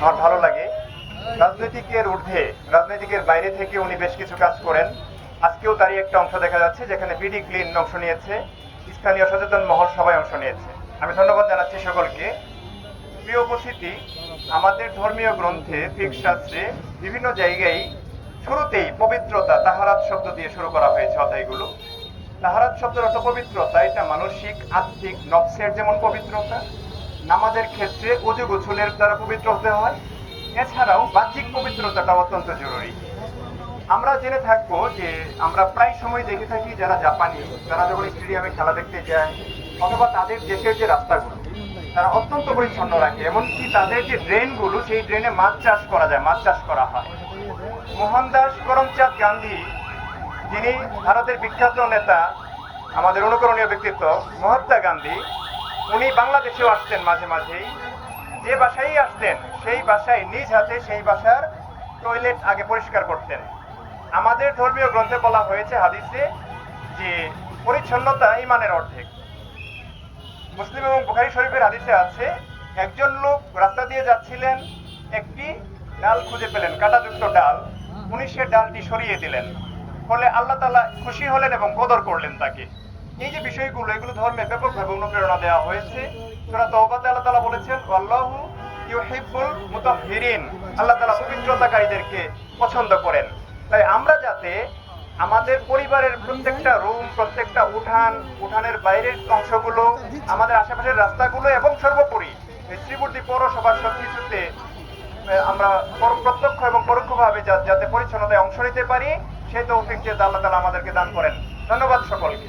আমার ভালো লাগে। রাজনৈতিকের ঊর্ধ্বে, রাজনৈতিকের বাইরে থেকে উনি বেশ কিছু কাজ করেন। আজকেও তারই একটা অংশ দেখা যাচ্ছে, যেখানে বিডি ক্লিন অংশ নিয়েছে। স্থানীয় সচেতন মহল সবাই অংশ নিয়েছে। আমি ধন্যবাদ জানাচ্ছি সকলকে। প্রিয় উপস্থিতি, আমাদের ধর্মীয় গ্রন্থে শাস্ত্রে বিভিন্ন জায়গায় শুরুতেই পবিত্রতা, তাহারাত শব্দ দিয়ে শুরু করা হয়েছে অধ্যায়গুলো। তাহারাত শব্দের অর্থ পবিত্রতা, এটা মানসিক, আত্মিক, নফসের যেমন পবিত্রতা নামাজের ক্ষেত্রে অজু গোছলের দ্বারা পবিত্র হতে হয়। এছাড়াও বাহ্যিক পবিত্রতাটা অত্যন্ত জরুরি। আমরা জেনে থাকব যে আমরা প্রায় সময় দেখে থাকি যারা জাপানি, তারা যখন স্টেডিয়ামে খেলা দেখতে যায়, অথবা তাদের দেশের যে রাস্তাগুলো, তারা অত্যন্ত পরিচ্ছন্ন রাখে। এমনকি তাদের যে ড্রেনগুলো, সেই ড্রেনে মাছ চাষ করা যায়, মাছ চাষ করা হয়। মোহনদাস করমচাঁদ গান্ধী, যিনি ভারতের বিখ্যাত নেতা, আমাদের অনুকরণীয় ব্যক্তিত্ব, মহাত্মা গান্ধী উনি বাংলাদেশেও আসতেন মাঝে মাঝেই। যে বাসায় আসতেন, সেই বাসায় নিজ হাতে সেই বাসার টয়লেট আগে পরিষ্কার করতেন। আমাদের ধর্মীয় গ্রন্থে বলা হয়েছে হাদিসে যে পরিচ্ছন্নতা ইমানের অর্ধেক। মুসলিম এবং বুখারী শরীফের হাদিসে আছে, একজন লোক রাস্তা দিয়ে যাচ্ছিলেন, একটি ডাল খুঁজে পেলেন, কাঁটাযুক্ত ডাল। উনি সে ডালটি সরিয়ে দিলেন। ফলে আল্লাহ তাআলা খুশি হলেন এবং কদর করলেন তাকে। এই যে বিষয়গুলো এগুলো ধর্মে ব্যাপকভাবে অনুপ্রেরণা দেওয়া হয়েছে। সূরা তওবাতে আল্লাহ তাআলা বলেছেন আল্লাহু ইউহিব্বুল মুতাহহিরিন। আল্লাহ তাআলা পবিত্রতাকারীদেরকে পছন্দ করেন। তাই আমরা যাতে আমাদের পরিবারের প্রত্যেকটা রুম প্রত্যেকটা উঠান উঠানের বাইরের অংশগুলো আমাদের আশেপাশের রাস্তাগুলো এবং সর্বোপরি শ্রীমূর্তি পৌরসভার সবকিছুতে আহ, আমরা প্রত্যক্ষ এবং পরোক্ষভাবে যাতে পরিচ্ছন্নতায় অংশ নিতে পারি সেই তৌফিক যে আল্লাহ তাআলা আমাদেরকে দান করেন। ধন্যবাদ সকলকে।